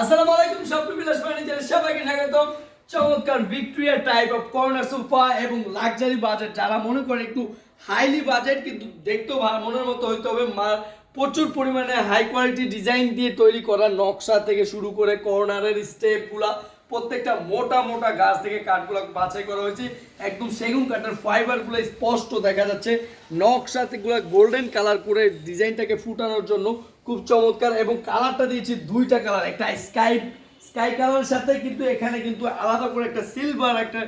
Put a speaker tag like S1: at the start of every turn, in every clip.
S1: আসসালামু আলাইকুম, স্বপ্ন বিলাস ফার্নিচারের সবাইকে স্বাগতম। চমৎকার Victoria type of corner sofa এবং লাক্সারি বাজেট যারা মনে করে একটু হাইলি বাজেট কিন্তু দেখতেও ভালো, মনের মতো হইতে হবে। মা- প্রচুর পরিমাণে হাই কোয়ালিটি ডিজাইন দিয়ে তৈরি করা নকশা থেকে শুরু করে কর্নারের স্টেপগুলা প্রত্যেকটা মোটা মোটা গাছ থেকে কাঠগুলো বাছাই করা হয়েছে। একদম সেগুন কাঠের ফাইবারগুলো স্পষ্ট দেখা যাচ্ছে। নকশাতেগুলো গোল্ডেন কালার করে ডিজাইনটাকে ফুটানোর জন্য খুব চমৎকার এবং কালারটা দিয়েছি দুইটা কালার একটা স্কাই স্কাই কালারের সাথে কিন্তু এখানে কিন্তু আলাদা করে একটা সিলভার একটা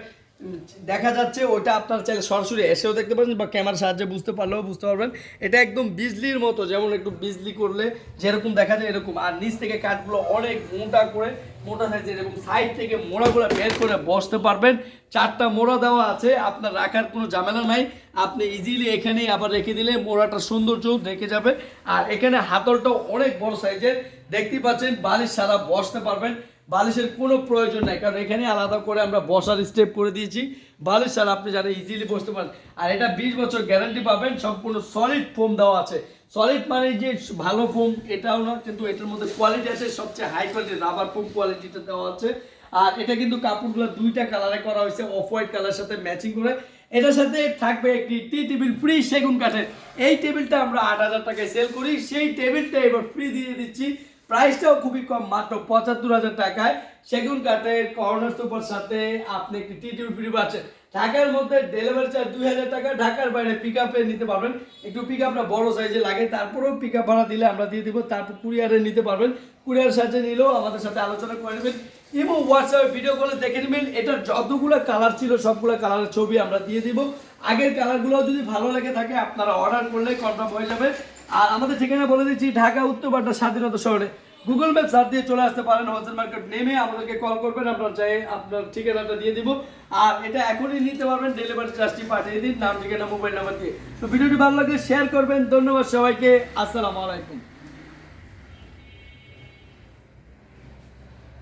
S1: দেখা যাচ্ছে ওটা আপনার চাইলে সরাসরি এসেও দেখতে পারেন বা ক্যামেরার সাহায্যে বুঝতে পারলেও বুঝতে পারবেন। এটা একদম বিজলির মতো, যেমন একটু বিজলি করলে যেরকম দেখা যায় এরকম। আর নিচ থেকে কাঠগুলো অনেক মোটা করে, মোটা সাইজের এবং সাইড থেকে মোড়াগুলো বের করে বসতে পারবেন। চারটা মোড়া দেওয়া আছে, আপনার রাখার কোনো ঝামেলা নাই। আপনি ইজিলি এখানেই আবার রেখে দিলে মোড়াটা সৌন্দর্য রেখে যাবে। আর এখানে হাতলটাও অনেক বড় সাইজের। দেখতে পাচ্ছেন বালিশ সারা বসতে পারবেন। বালিশের কোনো প্রয়োজন নাই। কারণ এখানে আলাদা করে আমরা বসার স্টেপ করে দিয়েছি। বালিশ ছাড়া আপনি যারা ইজিলি বসতে পারেন, আর এটা বিশ বছর গ্যারান্টি পাবেন, সম্পূর্ণ সলিড ফোম দেওয়া আছে। সলিড মানে যে ভালো ফোম এটাও না, কিন্তু এটার মধ্যে কোয়ালিটি আছে, সবচেয়ে হাই কোয়ালিটি রাবার ফোম কোয়ালিটিটা দেওয়া আছে। আর এটা কিন্তু কাপড়গুলো দুইটা কালারে করা হয়েছে অফ হোয়াইট কালারের সাথে ম্যাচিং করে। এটার সাথে থাকবে একটি টি টেবিল ফ্রি সেগুন কাঠের। এই টেবিলটা আমরা আট হাজার টাকায় সেল করি, সেই টেবিলটা এবার ফ্রি দিয়ে দিচ্ছি। প্রাইসটাও খুবই কম, মাত্র পঁচাত্তর হাজার টাকায়। সেগুন কাঠের কর্নার সোফার সাথে আপনি একটি টি ফ্রি পাচ্ছেন। ঢাকার মধ্যে ডেলিভারি চার্জ দুই হাজার টাকা, ঢাকার বাইরে পিক আপে নিতে পারবেন। একটু পিক আপটা বড় সাইজে লাগে, তারপরেও পিক আপ ভাড়া দিলে আমরা দিয়ে দিব, তারপর কুরিয়ারে নিতে পারবেন। কুরিয়ার সাহায্যে নিলেও আমাদের সাথে আলোচনা করে নেবেন। এবং হোয়াটসঅ্যাপে ভিডিও কলে দেখে নেবেন, এটার যতগুলো কালার ছিল, সবগুলো কালারের ছবি আমরা দিয়ে দিব। আগের কালারগুলো যদি ভালো লেগে থাকে, আপনারা অর্ডার করলে কনফার্ম হয়ে যাবে। আর আমাদের ঠিকানা বলে দিচ্ছি ঢাকা উত্তরপাড়া স্বাধীনতা শহরে। গুগল ম্যাপ সার দিয়ে চলে আসতে পারেন হোলসেল মার্কেট নেমে আমাদেরকে কল করবেন আপনার চাই আপনার ঠিকানাটা দিয়ে দিব। আর এটা এখনই নিতে পারবেন ডেলিভারি চার্জটি পাঠিয়ে দিন, নাম, ঠিকানা মোবাইল নাম্বার দিয়ে। তো ভিডিওটি ভালো লাগে শেয়ার করবেন। ধন্যবাদ সবাইকে, আসসালামু আলাইকুম।